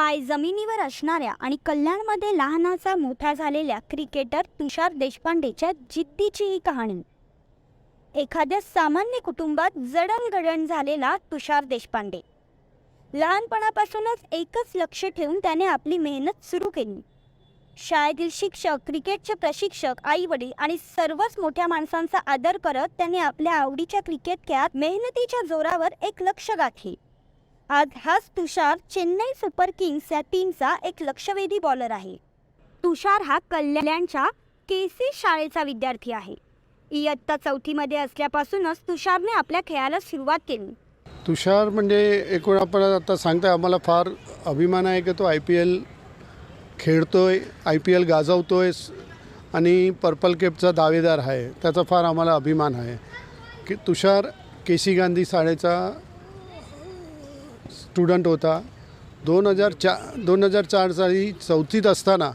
पाय जमिनीवर असणाऱ्या आणि कल्याणमध्ये लहानाचा मोठा झालेल्या क्रिकेटर तुषार देशपांडेच्या जिद्दीची ही कहाणी. एखाद्या सामान्य कुटुंबात जडणघडण झालेला तुषार देशपांडे. लहानपणापासूनच एकच लक्ष ठेवून त्याने आपली मेहनत सुरू केली. शाळेतील शिक्षक क्रिकेटचे प्रशिक्षक आई वडील आणि सर्वच मोठ्या माणसांचा आदर करत त्याने आपल्या आवडीच्या क्रिकेट खेळात मेहनतीच्या जोरावर एक लक्ष गाठले. आज हाच तुषार चेन्नई सुपर किंग्स या टीमचा एक लक्षवेधी बॉलर आहे. तुषार हा कल्याणच्या केसी शाळेचा विद्यार्थी आहे. इयत्ता चौथीमध्ये असल्यापासूनच तुषारने आपल्या खेळाला सुरुवात केली. तुषार म्हणजे एकूण आपण आता सांगताय आम्हाला फार अभिमान आहे की तो आय पी एल खेळतोय आय पी एल गाजवतोय आणि पर्पल केपचा दावेदार आहे. त्याचा फार आम्हाला अभिमान आहे. की तुषार के सी गांधी शाळेचा स्टुडंट होता. दोन हजार चा दोन हजार चार साली चौथीत असताना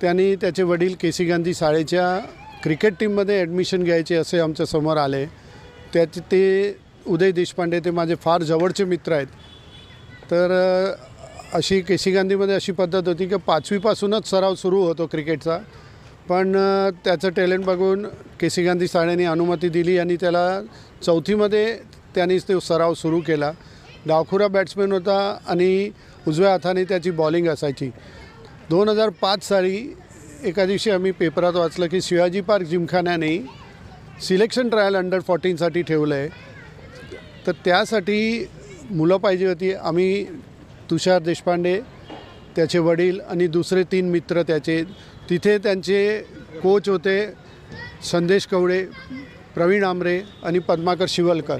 त्यांनी त्याचे वडील के सी गांधी शाळेच्या क्रिकेट टीममध्ये ॲडमिशन घ्यायचे असे आमच्यासमोर आले. त्याचे ते उदय देशपांडे ते माझे फार जवळचे मित्र आहेत. तर अशी के सी गांधीमध्ये अशी पद्धत होती की पाचवीपासूनच सराव सुरू होतो क्रिकेटचा. पण त्याचं टॅलेंट बघून के सी गांधी शाळेने अनुमती दिली आणि त्याला चौथीमध्ये त्यांनीच तो सराव सुरू केला. डावखुरा बॅट्समॅन होता आणि उजव्या हाताने त्याची बॉलिंग असायची. दोन हजार पाच साली एका दिवशी आम्ही पेपरात वाचलं की शिवाजी पार्क जिमखान्याने सिलेक्शन ट्रायल अंडर फोर्टीनसाठी ठेवलं आहे तर त्यासाठी मुलं पाहिजे होती. आम्ही तुषार देशपांडे त्याचे वडील आणि दुसरे तीन मित्र त्याचे. तिथे त्यांचे कोच होते संदेश कवडे प्रवीण आमरे आणि पद्माकर शिवलकर.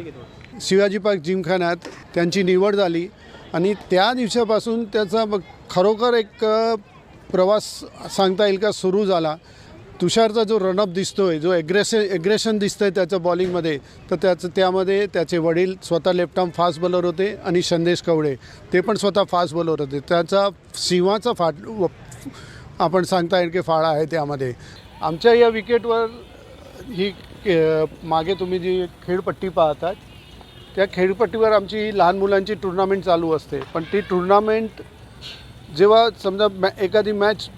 शिवाजी पार्क जिमखान्यात त्यांची निवड झाली आणि त्या दिवसापासून त्याचा मग खरोखर एक प्रवास सांगता येईल का? सुरू झाला. तुषारचा जो रनअप आहे जो ॲग्रेशन दिसतं आहे त्याचं बॉलिंगमध्ये तर त्याचं त्यामध्ये त्याचे वडील स्वतः लेफ्टआर्म फास्ट बॉलर होते आणि संदेश कवडे ते पण स्वतः फास्ट बॉलर होते. त्याचा सिंहाचा फाट व- आपण सांगता येईल की फाळा आहे त्यामध्ये. आमच्या या विकेटवर ही मागे तुम्ही जी खेळपट्टी पाहतात त्या खेळपट्टीवर आमची लहान मुलांची टुर्नामेंट चालू असते. पण ती टुर्नामेंट जेव्हा समजा मॅ एखादी मॅच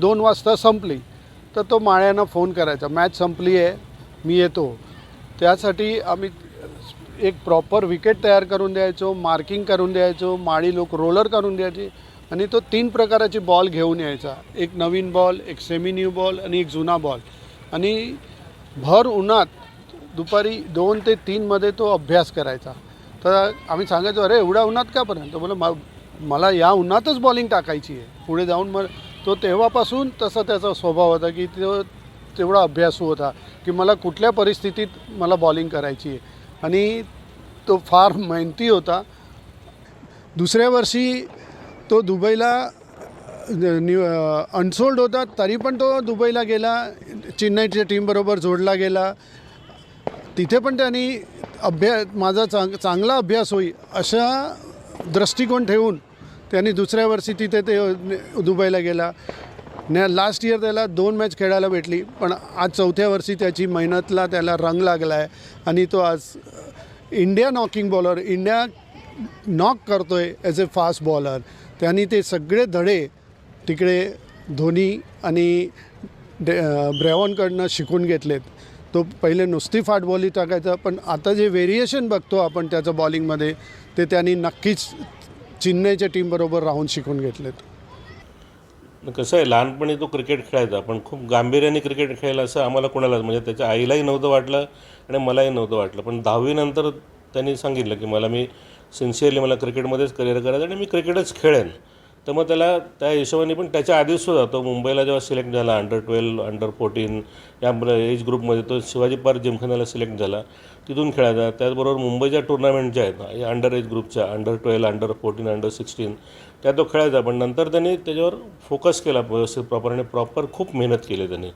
दोन वाजता संपली तर तो माळ्यांना फोन करायचा. मॅच संपली आहे मी येतो. त्यासाठी आम्ही एक प्रॉपर विकेट तयार करून द्यायचो मार्किंग करून द्यायचो माळी लोक रोलर करून द्यायची आणि तो तीन प्रकाराची बॉल घेऊन यायचा. एक नवीन बॉल एक सेमी न्यू बॉल आणि एक जुना बॉल आणि भर उन्हात दुपारी दोन ते तीनमध्ये तो अभ्यास करायचा. तर आम्ही सांगायचो अरे एवढ्या उन्हात का पर्यंत? बोला मला या उन्हातच बॉलिंग टाकायची आहे. पुढे जाऊन मग तो तेव्हापासून तसा त्याचा स्वभाव होता की तो तेवढा अभ्यासू होता की मला कुठल्या परिस्थितीत मला बॉलिंग करायची आहे. आणि तो फार मेहनती होता. दुसऱ्या वर्षी तो दुबईला न्यू अनसोल्ड होता तरी पण तो दुबईला गेला. चेन्नईच्या टीमबरोबर जोडला गेला. तिथे पण त्यांनी अभ्यास माझा चांग चांगला अभ्यास होईल अशा दृष्टिकोन ठेवून त्यांनी दुसऱ्या वर्षी तिथे ते दुबईला गेला. न लास्ट इयर त्याला दोन मॅच खेळायला भेटली पण आज चौथ्या वर्षी त्याची मेहनतला त्याला रंग लागला आहे आणि तो आज India knocking bowler India knock करतो आहे ॲज अ फास्ट बॉलर त्यांनी ते सगळे धडे तिकडे धोनी आणि डे शिकून घेतलेत. तो पहिले नुसती फाट बॉली टाकायचा पण आता जे व्हेरिएशन बघतो आपण त्याचं बॉलिंगमध्ये ते त्यांनी नक्कीच चेन्नईच्या टीमबरोबर राहून शिकून घेतलेत. कसं आहे लहानपणी तो क्रिकेट खेळायचा पण खूप गांभीर्याने क्रिकेट खेळायला असं आम्हाला कोणालाच म्हणजे त्याच्या आईलाही नव्हतं वाटलं आणि मलाही नव्हतं वाटलं. पण दहावीनंतर त्यांनी सांगितलं की मला मी सिन्सिअरली मला क्रिकेटमध्येच करिअर करायचं आणि मी क्रिकेटच खेळेन. तर मग त्याला त्या हिशोबाने पण त्याच्या आधीच सुद्धा तो मुंबईला जेव्हा सिलेक्ट झाला अंडर ट्वेल्व अंडर फोर्टीन या एज ग्रुपमध्ये तो शिवाजी पार्क जिमखान्याला सिलेक्ट झाला. तिथून खेळायचा. त्याचबरोबर मुंबईच्या टुर्नामेंट ज्या आहेत ना अंडर एज ग्रुपच्या under twelve under fourteen under sixteen त्या तो खेळायचा. पण नंतर त्यांनी त्याच्यावर फोकस केला व्यवस्थित प्रॉपर आणि प्रॉपर खूप मेहनत केली त्यांनी.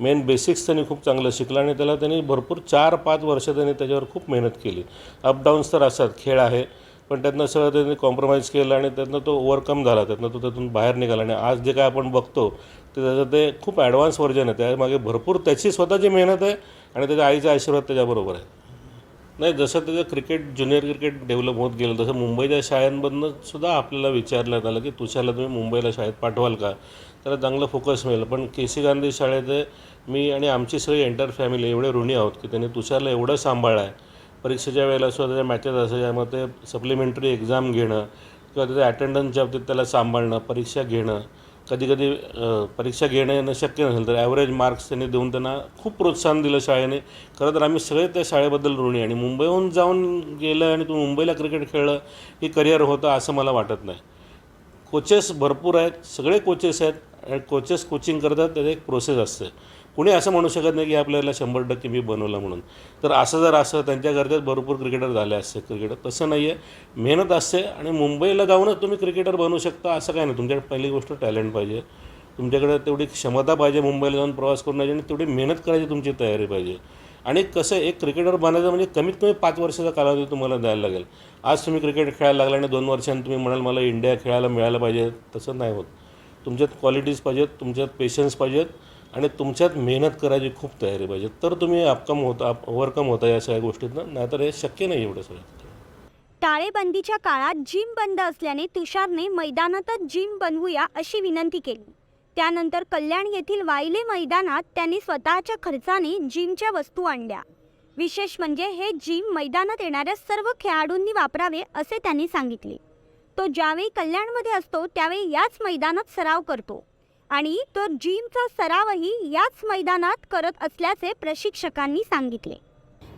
मेन बेसिक्स त्यांनी खूप चांगलं शिकलं आणि त्याला त्यांनी भरपूर चार पाच वर्ष त्यांनी त्याच्यावर खूप मेहनत केली. अपडाऊन्स तर असतात खेळ आहे. पण त्यातनं सगळं त्यांनी कॉम्प्रोमाइज केलं आणि त्यातनं तो ओव्हरकम झाला. त्यातनं तो त्यातून बाहेर निघाला. आणि आज जे काय आपण बघतो ते त्याचं ते खूप ॲडव्हान्स व्हर्जन आहे. त्यामागे भरपूर त्याची स्वतःची मेहनत आहे आणि त्याच्या आईचा आशीर्वाद त्याच्याबरोबर आहे. नाही जसं त्याचं क्रिकेट ज्युनियर क्रिकेट डेव्हलप होत गेलं तसं मुंबईच्या शाळांमधनं सुद्धा आपल्याला विचारण्यात आलं की तुषारला तुम्ही मुंबईला शाळेत पाठवाल का? त्याला चांगलं फोकस मिळेल. पण के सी गांधी शाळेत मी आणि आमची सगळी एंटर फॅमिली एवढे ऋणी आहोत की त्यांनी तुषारला एवढं सांभाळलं आहे. परीक्षेच्या वेळेला सुद्धा त्याच्या मॅचेस असायच्या मग ते सप्लिमेंटरी एक्झाम घेणं किंवा त्याच्या अटेंडन्सच्या बाबतीत त्याला सांभाळणं परीक्षा घेणं कधीकधी परीक्षा घेणं शक्य नसेल तर ॲव्हरेज मार्क्स त्यांनी देऊन त्यांना खूप प्रोत्साहन दिलं शाळेने. खरं तर आम्ही सगळे त्या शाळेबद्दल ऋणी आणि मुंबईहून जाऊन गेलं आणि तू मुंबईला क्रिकेट खेळलं हे करिअर होतं असं मला वाटत नाही. कोचेस भरपूर आहेत. सगळे कोचेस आहेत आणि कोचेस कोचिंग करतात. त्याचं एक प्रोसेस असते. कुणी असं म्हणू शकत नाही की आपल्याला शंभर टक्के मी बनवलं म्हणून. तर असं जर असं त्यांच्या घरच्यात भरपूर क्रिकेटर झाले असते. क्रिकेटर तसं नाही आहे मेहनत असते आणि मुंबईला जाऊनच तुम्ही क्रिकेटर बनवू शकता असं काय नाही. तुमच्याकडे पहिली गोष्ट टॅलेंट पाहिजे. तुमच्याकडे तेवढी क्षमता पाहिजे मुंबईला जाऊन प्रवास करण्याची आणि तेवढी मेहनत करायची तुमची तयारी पाहिजे. आणि कसं एक क्रिकेटर बनायचं म्हणजे कमीत कमी पाच वर्षाचा कालावधी तुम्हाला द्यायला लागेल. आज तुम्ही क्रिकेट खेळायला लागला आणि दोन वर्षांनी तुम्ही म्हणाल मला इंडिया खेळायला मिळायला पाहिजे. तसं नाही होत. तुमच्यात क्वालिटीज पाहिजेत तुमच्यात पेशन्स पाहिजेत आणि तुमच्यात मेहनत करायची खूप तयारी पाहिजे. तर तुम्ही अपकम होता ओव्हरकम होता या सगळ्या गोष्टीतनं नाहीतर हे शक्य नाही एवढं सगळं. टाळेबंदीच्या काळात जिम बंद असल्याने तुषारने मैदानातच जिम बनवूया अशी विनंती केली. त्यानंतर कल्याण येथील वायले मैदानात त्यांनी स्वतःच्या खर्चाने जिमच्या वस्तू आणल्या. विशेष म्हणजे हे जिम मैदानात येणाऱ्या सर्व खेळाडूंनी वापरावे असे त्यांनी सांगितले. तो ज्यावेळी कल्याणमध्ये असतो त्यावेळी याच मैदानात सराव करतो. आणि तो जिमचा सरावही याच मैदानात करत असल्याचे प्रशिक्षकांनी सांगितले.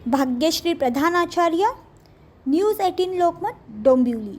भाग्यश्री प्रधानाचार्य न्यूज एटीन लोकमत डोंबिवली.